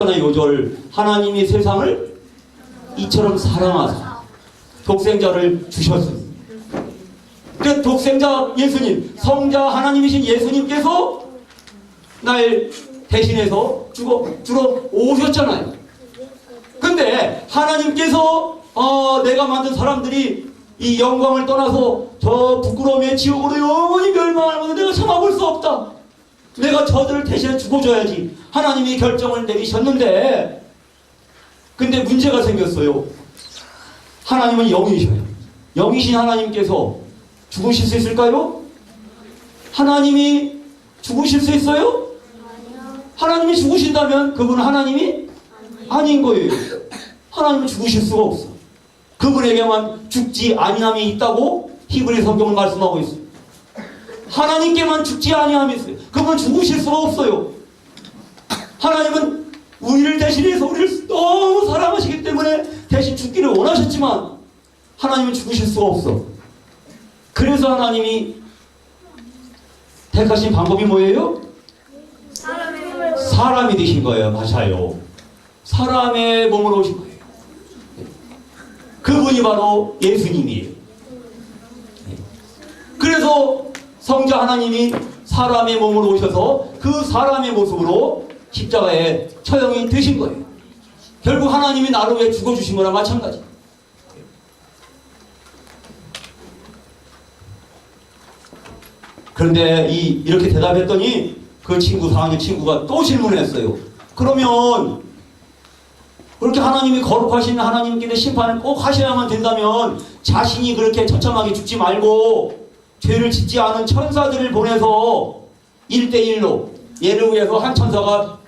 요절 하나님이 세상을 이처럼 사랑하사 독생자를 주셨습니다. 그 독생자 예수님, 성자 하나님이신 예수님께서 날 대신해서 죽어 주러 오셨잖아요. 근데 하나님께서 어, 내가 만든 사람들이 이 영광을 떠나서 저 부끄러움의 지옥으로 영원히 멸망하는 것을 내가 참아볼 수 없다. 내가 저들을 대신해 죽어줘야지. 하나님이 결정을 내리셨는데, 근데 문제가 생겼어요. 하나님은 영이셔요. 영이신 하나님께서 죽으실 수 있을까요? 하나님이 죽으실 수 있어요? 하나님이 죽으신다면 그분은 하나님이 아닌 거예요. 하나님은 죽으실 수가 없어. 그분에게만 죽지 아니함이 있다고 히브리 성경은 말씀하고 있어요. 하나님께만 죽지 있어요. 그분 죽으실 수가 없어요. 하나님은 우리를 대신해서 우리를 너무 사랑하시기 때문에 대신 죽기를 원하셨지만 하나님은 죽으실 수가 없어. 그래서 하나님이 택하신 방법이 뭐예요? 사람이 되신 거예요. 맞아요. 사람의 몸으로 오신 거예요. 그분이 바로 예수님이에요. 그래서 성자 하나님이 사람의 몸으로 오셔서 그 사람의 모습으로 십자가에 처형이 되신 거예요. 결국 하나님이 나를 위해 죽어주신 거나 마찬가지. 그런데 이, 이렇게 대답했더니 그 친구, 상황의 친구가 또 질문했어요. 그러면 그렇게 하나님이 거룩하신 하나님께 심판을 꼭 하셔야만 된다면 자신이 그렇게 처참하게 죽지 말고 죄를 짓지 않은 천사들을 보내서 1대1로 얘를 위해서 한 천사가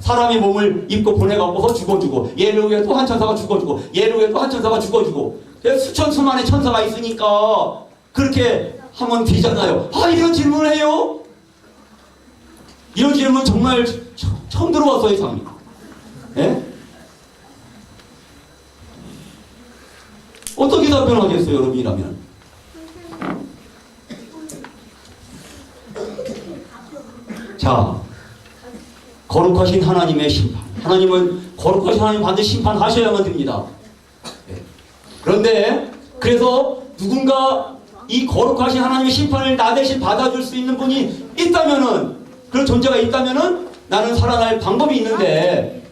사람의 몸을 입고 보내갖고서 죽어주고 얘를 위해 또 한 천사가 죽어주고 얘를 위해 또 한 천사가 죽어주고 수천 수만의 천사가 있으니까 그렇게 하면 되잖아요 아 이런 질문을 해요? 이런 질문 정말 처- 처음 들어봤어요 상이 예? 어떻게 답변하겠어요 여러분이라면 자, 거룩하신 하나님의 심판. 하나님은 거룩하신 하나님 반드시 심판하셔야만 됩니다. 네. 그런데 그래서 누군가 이 거룩하신 하나님의 심판을 나 대신 받아줄 수 있는 분이 있다면은 그런 존재가 있다면은 나는 살아날 방법이 있는데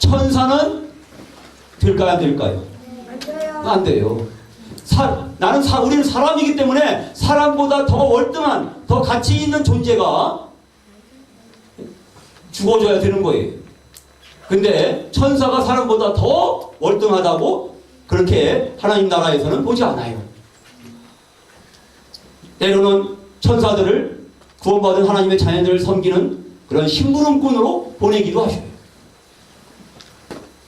천사는 될까요 안 될까요? 안 돼요. 사, 나는 사, 우리는 사람이기 때문에 사람보다 더 월등한, 더 가치 있는 존재가 죽어줘야 되는 거예요. 근데 천사가 사람보다 더 월등하다고 그렇게 하나님 나라에서는 보지 않아요. 때로는 천사들을 구원받은 하나님의 자녀들을 섬기는 그런 심부름꾼으로 보내기도 하셔요.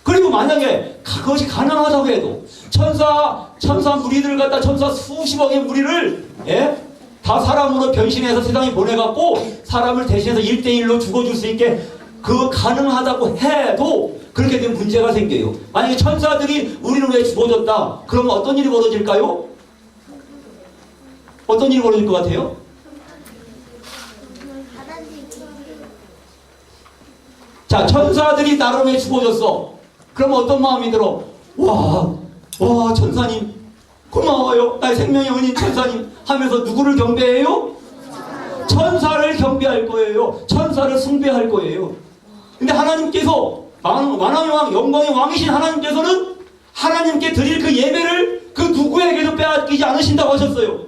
그리고 만약에 그것이 가능하다고 해도 천사 천사 무리들을 갖다 천사 수십억의 무리를 예? 다 사람으로 변신해서 세상에 보내갖고 사람을 대신해서 일대일로 죽어줄 수 있게 그 가능하다고 해도 그렇게 되면 문제가 생겨요. 만약에 천사들이 우리를 왜 죽어줬다? 그러면 어떤 일이 벌어질까요? 어떤 일이 벌어질 것 같아요? 자, 천사들이 나를 왜 죽어줬어? 그러면 어떤 마음이 들어? 와, 와, 천사님, 고마워요. 나의 생명의 은인 천사님 하면서 누구를 경배해요? 천사를 경배할 거예요. 천사를 숭배할 거예요. 근데 하나님께서, 왕- 만왕의 왕, 영광의 왕이신 하나님께서는 하나님께 드릴 그 예배를 그 누구에게도 빼앗기지 않으신다고 하셨어요.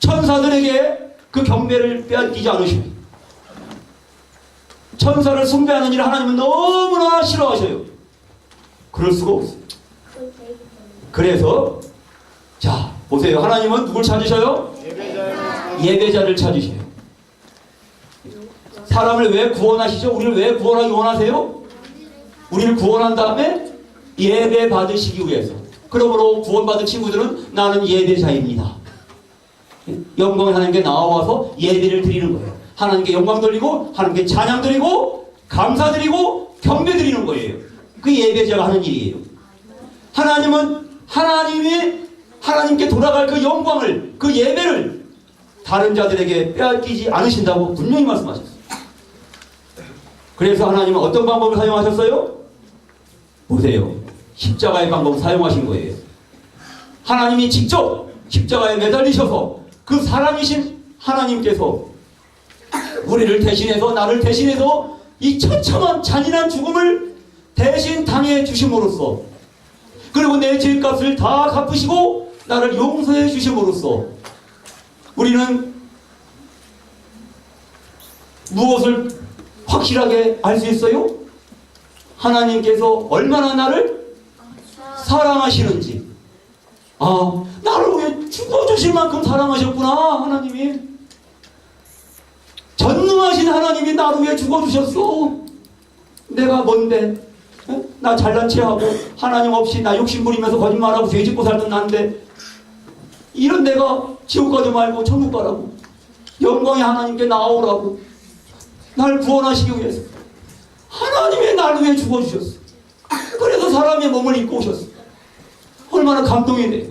천사들에게 그 경배를 빼앗기지 않으십니다. 천사를 숭배하는 일을 하나님은 너무나 싫어하셔요. 그럴 수가 없어요. 그래서 자 보세요. 하나님은 누굴 찾으셔요? 예배자를 찾으셔요. 사람을 왜 구원하시죠? 우리를 왜 구원하기 원하세요? 우리를 구원한 다음에 예배 받으시기 위해서. 그러므로 구원받은 친구들은 나는 예배자입니다. 영광의 하나님께 나와서 예배를 드리는 거예요. 하나님께 영광 돌리고 하나님께 찬양 드리고 감사 드리고 경배 드리는 거예요. 그 예배자가 하는 일이에요. 하나님은 하나님이 하나님께 돌아갈 그 영광을 그 예배를 다른 자들에게 빼앗기지 않으신다고 분명히 말씀하셨어요. 그래서 하나님은 어떤 방법을 사용하셨어요? 보세요. 십자가의 방법을 사용하신 거예요. 하나님이 직접 십자가에 매달리셔서 그 사람이신 하나님께서 우리를 대신해서 나를 대신해서 이 처참한 잔인한 죽음을 대신 당해 주심으로써 그리고 내 죄값을 다 갚으시고 나를 용서해 주심으로써 우리는 무엇을 확실하게 알 수 있어요? 하나님께서 얼마나 나를 사랑하시는지. 아, 나를 위해 죽어주실 만큼 사랑하셨구나, 하나님이. 전능하신 하나님이 나를 위해 죽어주셨어. 내가 뭔데? 에? 나 잘난 체하고 하나님 없이 나 욕심 부리면서 거짓말하고 죄짓고 살던 난데 이런 내가 지옥 가지 말고 천국 가라고 영광의 하나님께 나오라고 날 구원하시기 위해서 하나님의 나를 위해 죽어주셨어. 그래서 사람의 몸을 입고 오셨어. 얼마나 감동이 돼.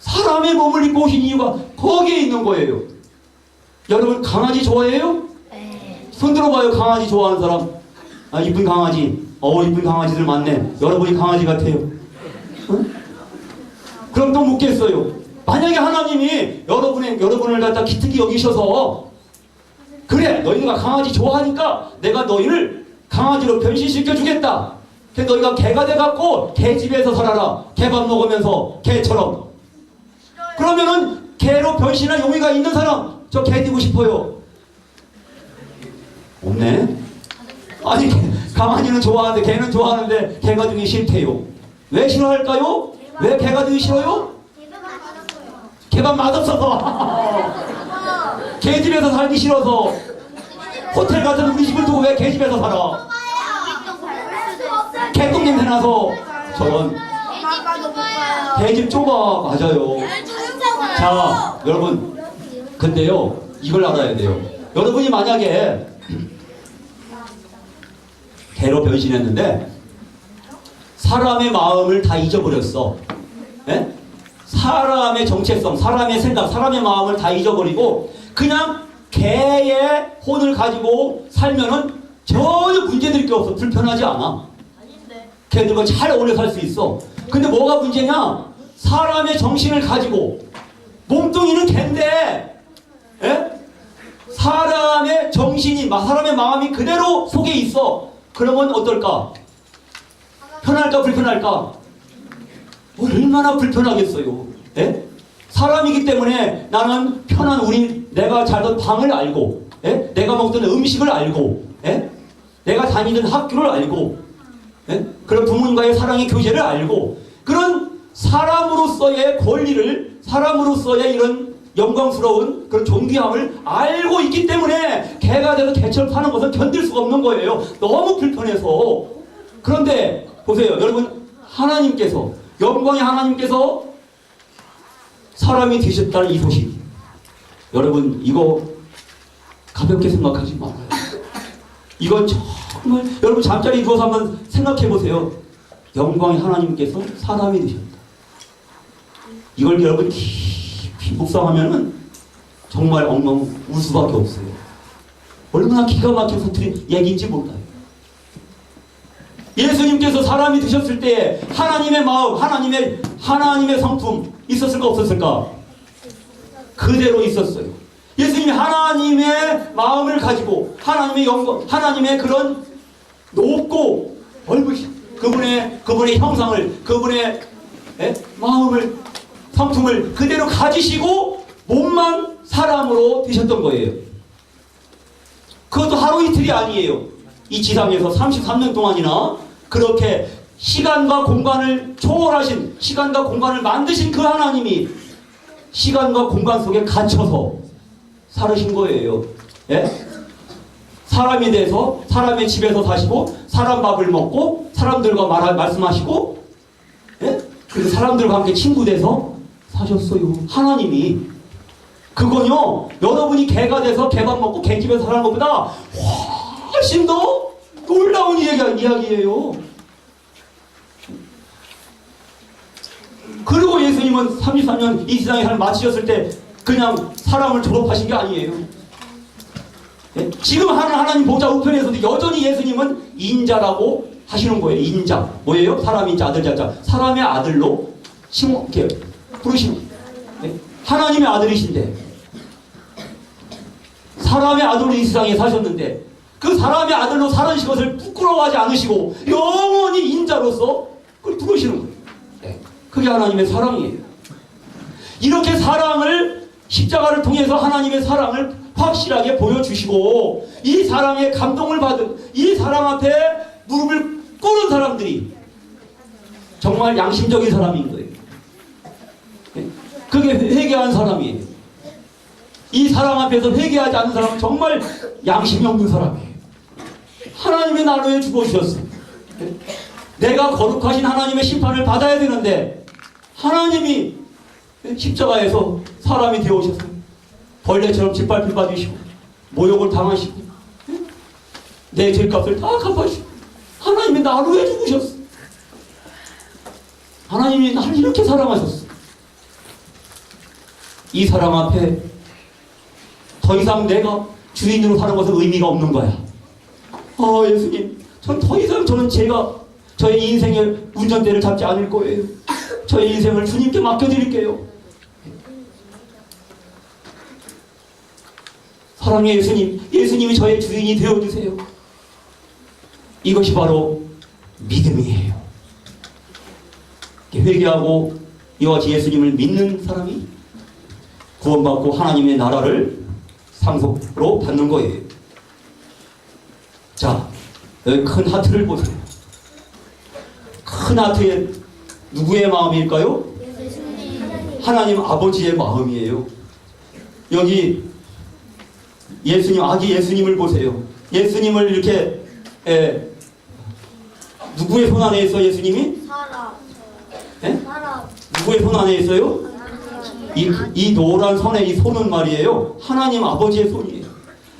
사람의 몸을 입고 오신 이유가 거기에 있는 거예요. 여러분 강아지 좋아해요? 네. 손 들어봐요 강아지 좋아하는 사람. 아 이쁜 강아지. 어 이쁜 강아지들 많네. 여러분이 강아지 같아요. 응? 그럼 또 묻겠어요. 만약에 하나님이 여러분의 여러분을 갖다 기특히 여기셔서 그래 너희가 강아지 좋아하니까 내가 너희를 강아지로 변신시켜 주겠다. 근데 너희가 개가 돼갖고 개 집에서 살아라. 개밥 먹으면서 개처럼. 그러면은 개로 변신할 용의가 있는 사람 저 개 되고 싶어요. 없네. 아니 강아지는 좋아하는데 개는 좋아하는데 개가 되기 싫대요. 왜 싫어할까요? 왜 개가 되기 싫어요? 개가 맛없어서. 개 집에서 살기 싫어서. 호텔 같은 우리 집을 두고 왜 개 집에서 살아? 개똥 냄새 나서. 저런 개집 좁아 맞아요. 자 여러분 근데요 이걸 알아야 돼요. 여러분이 만약에 개로 변신했는데 사람의 마음을 다 잊어버렸어. 예? 사람의 정체성, 사람의 생각, 사람의 마음을 다 잊어버리고 그냥 개의 혼을 가지고 살면은 전혀 문제될 게 없어. 불편하지 않아. 걔들과 잘 어울려 살수 있어. 근데 뭐가 문제냐? 사람의 정신을 가지고 몸뚱이는 개인데 예? 사람의 정신이 마- 사람의 마음이 그대로 속에 있어. 그러면 어떨까? 편할까 불편할까? 얼마나 불편하겠어요. 예? 사람이기 때문에 나는 편한 우리 내가 살던 방을 알고, 예? 내가 먹던 음식을 알고, 예? 내가 다니던 학교를 알고, 예? 그런 부모님과의 사랑의 교제를 알고, 그런 사람으로서의 권리를, 사람으로서의 이런 영광스러운 그런 존귀함을 알고 있기 때문에 개가 돼서 개처럼 사는 것은 견딜 수가 없는 거예요. 너무 불편해서. 그런데 보세요. 여러분, 하나님께서, 영광의 하나님께서 사람이 되셨다는 이 소식. 여러분, 이거 가볍게 생각하지 말아요. 이건 정말, 여러분 잠자리 누워서 한번 생각해 보세요. 영광의 하나님께서 사람이 되셨다. 이걸 여러분 깊이 묵상하면은 정말 엉엉 울 수밖에 없어요. 얼마나 기가 막힌 소틀인 얘기인지 몰라요. 예수님께서 사람이 되셨을 때 하나님의 마음, 하나님의 하나님의 성품 있었을까 없었을까? 그대로 있었어요. 예수님이 하나님의 마음을 가지고 하나님의 영광, 하나님의 그런 높고 넓으신 그분의 그분의 형상을 그분의 예? 마음을 성품을 그대로 가지시고 몸만 사람으로 되셨던 거예요. 그것도 하루 이틀이 아니에요. 이 지상에서 33년 동안이나 그렇게 시간과 공간을 초월하신 시간과 공간을 만드신 그 하나님이 시간과 공간 속에 갇혀서 살으신 거예요. 예? 사람이 돼서 사람의 집에서 사시고 사람 밥을 먹고 사람들과 말, 말씀하시고 예? 그리고 사람들과 함께 친구 돼서 사셨어요. 하나님이 그건요 여러분이 개가 돼서 개밥 먹고 개집에서 사는 것보다 훨씬 더 놀라운 이야기, 이야기예요. 그리고 예수님은 33년 이 세상에 삶을 마치셨을 때 그냥 사람을 졸업하신 게 아니에요. 예? 지금 하는 하나님 보좌 우편에서도 여전히 예수님은 인자라고 하시는 거예요. 인자. 뭐예요? 사람 인 자, 아들 자 자. 사람의 아들로 이렇게 부르시는. 예? 하나님의 아들이신데, 사람의 아들로 이 세상에 사셨는데, 그 사람의 아들로 사는 것을 부끄러워하지 않으시고, 영원히 인자로서 그걸 부르시는 거예요. 예. 그게 하나님의 사랑이에요. 이렇게 사랑을 십자가를 통해서 하나님의 사랑을 확실하게 보여주시고 이 사랑에 감동을 받은 이 사랑 앞에 무릎을 꿇은 사람들이 정말 양심적인 사람인 거예요. 예? 그게 회개한 사람이에요. 이 사랑 앞에서 회개하지 않는 사람은 정말 양심이 없는 사람이에요. 하나님의 나라에 죽어주셨어. 예? 내가 거룩하신 하나님의 심판을 받아야 되는데 하나님이 십자가에서 사람이 되어오셨어요. 벌레처럼 짓밟힐 받으시고 모욕을 당하시고 내 죄값을 다 갚아주시고 하나님이 나를 왜 죽으셨어? 하나님이 나를 이렇게 사랑하셨어. 이 사랑 앞에 더 이상 내가 주인으로 사는 것은 의미가 없는 거야. 아 예수님, 전 더 이상 저는 제가 저의 인생의 운전대를 잡지 않을 거예요. 저의 인생을 주님께 맡겨드릴게요. 사랑의 예수님, 예수님이 저의 주인이 되어주세요. 이것이 바로 믿음이에요. 회개하고 이와 같이 예수님을 믿는 사람이 구원받고 하나님의 나라를 상속으로 받는 거예요. 자, 큰 하트를 보세요. 큰 하트에 누구의 마음일까요? 하나님 아버지의 마음이에요. 여기 예수님, 아기 예수님을 보세요. 예수님을 이렇게, 에, 누구의 손 안에 있어, 예수님이? 사람, 에? 사람, 누구의 손 안에 있어요? 이, 이 노란 선의 이 손은 말이에요. 하나님 아버지의 손이에요.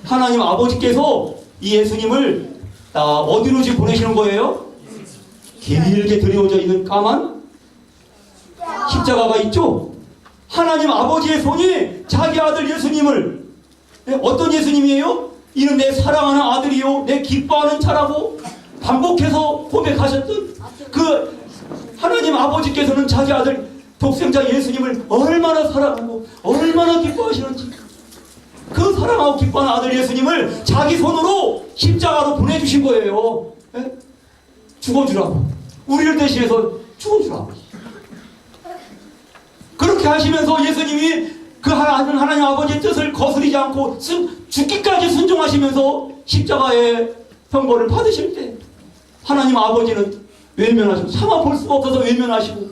하나님 아버지께서 이 예수님을 아, 어디로 지금 보내시는 거예요? 길게 들여져 있는 까만 십자가가 있죠? 하나님 아버지의 손이 자기 아들 예수님을 네, 어떤 예수님이에요? 이는 내 사랑하는 아들이요 내 기뻐하는 자라고 반복해서 고백하셨던 그 하나님 아버지께서는 자기 아들 독생자 예수님을 얼마나 사랑하고 얼마나 기뻐하시는지 그 사랑하고 기뻐하는 아들 예수님을 자기 손으로 십자가로 보내주신 거예요 예? 죽어주라고 우리를 대신해서 죽어주라고 그렇게 하시면서 예수님이 그 하나님, 하나님 아버지의 뜻을 거스리지 않고 순- 죽기까지 순종하시면서 십자가의 형벌을 받으실 때 하나님 아버지는 외면하시고 참아 볼 수가 없어서 외면하시고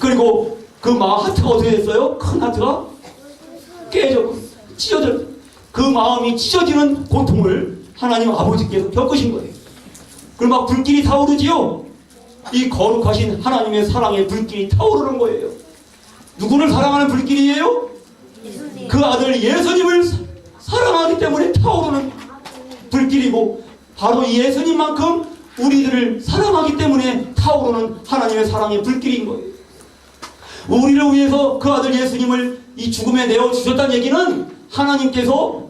그리고 그 마음 하트가 어떻게 됐어요? 큰 하트가 깨져 찢어져 그 마음이 찢어지는 고통을 하나님 아버지께서 겪으신 거예요. 그리고 막 불길이 타오르지요. 이 거룩하신 하나님의 사랑의 불길이 타오르는 거예요. 누구를 사랑하는 불길이에요? 예수님, 그 아들 예수님을 사- 사랑하기 때문에 타오르는 불길이고 바로 이 예수님만큼 우리들을 사랑하기 때문에 타오르는 하나님의 사랑의 불길인 거예요. 우리를 위해서 그 아들 예수님을 이 죽음에 내어 주셨다는 얘기는 하나님께서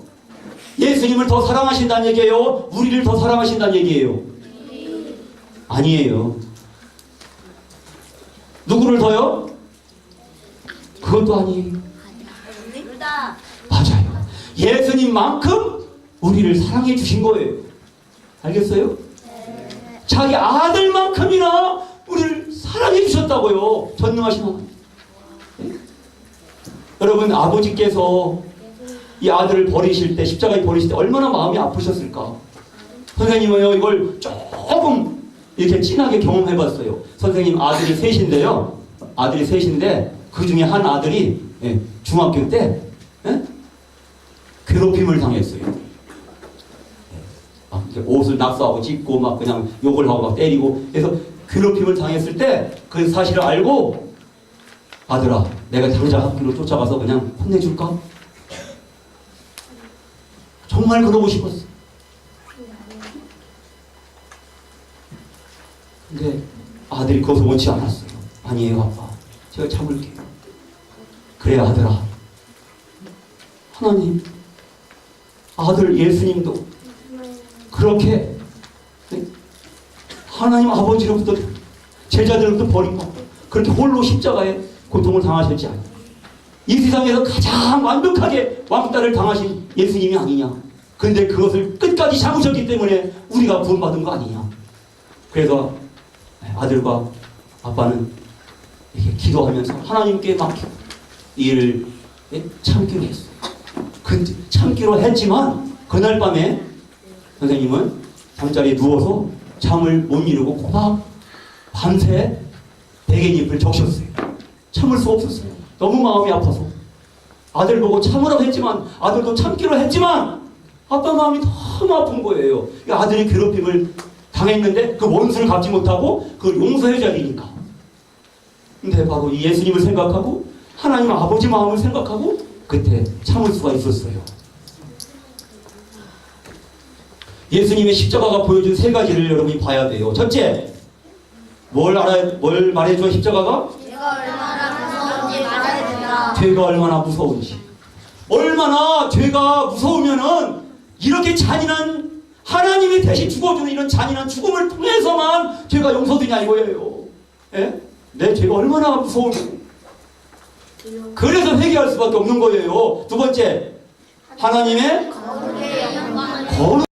예수님을 더 사랑하신다는 얘기예요. 우리를 더 사랑하신다는 얘기예요. 아니에요. 누구를 더요? 그것도 아니에요. 맞아요. 예수님만큼 우리를 사랑해 주신 거예요. 알겠어요? 자기 아들만큼이나 우리를 사랑해 주셨다고요. 전능하신 하나님. 네? 여러분 아버지께서 이 아들을 버리실 때 십자가에 버리실 때 얼마나 마음이 아프셨을까? 선생님은요 이걸 조금 이렇게 진하게 경험해봤어요. 선생님 아들이 셋인데요. 아들이 셋인데 그 중에 한 아들이 예, 중학교 때 예? 괴롭힘을 당했어요. 예. 옷을 낙서하고 찢고 막 그냥 욕을 하고 막 때리고 그래서 괴롭힘을 당했을 때 그 사실을 알고 아들아 내가 당장 학교로 쫓아가서 그냥 혼내줄까? 정말 그러고 싶었어. 근데 아들이 그것을 원치 않았어요. 아니에요 아빠 제가 참을게요. 그래 아들아 하나님 아들 예수님도 그렇게 하나님 아버지로부터 제자들로부터 버리고 그렇게 홀로 십자가에 고통을 당하셨지 않냐. 이 세상에서 가장 완벽하게 왕따를 당하신 예수님이 아니냐. 근데 그것을 끝까지 참으셨기 때문에 우리가 구원받은 거 아니냐. 그래서 아들과 아빠는 이렇게 기도하면서 하나님께 맡기고 이 일을 참기로 했어요. 그 참기로 했지만 그날 밤에 선생님은 잠자리에 누워서 잠을 못 이루고 꼬박 밤새 대개잎을 적셨어요. 참을 수 없었어요. 너무 마음이 아파서 아들 보고 참으라고 했지만 아들도 참기로 했지만 아빠 마음이 너무 아픈 거예요. 이 아들이 괴롭힘을 당했는데 그 원수를 갚지 못하고 그걸 용서해줘야 되니까. 근데 바로 이 예수님을 생각하고 하나님 아버지 마음을 생각하고 그때 참을 수가 있었어요. 예수님의 십자가가 보여준 세 가지를 여러분이 봐야 돼요. 첫째, 뭘 알아, 뭘 말해줘 십자가가? 제가 얼마나 무서운지 말해야 된다. 죄가 얼마나 무서운지. 얼마나 죄가 무서우면은 이렇게 잔인한 하나님이 대신 죽어주는 이런 잔인한 죽음을 통해서만 죄가 용서되냐 이거예요. 예? 내 죄가 얼마나 무서운지. 그래서 회개할 수밖에 없는 거예요. 두 번째, 하나님의 거룩의 영광을 거룩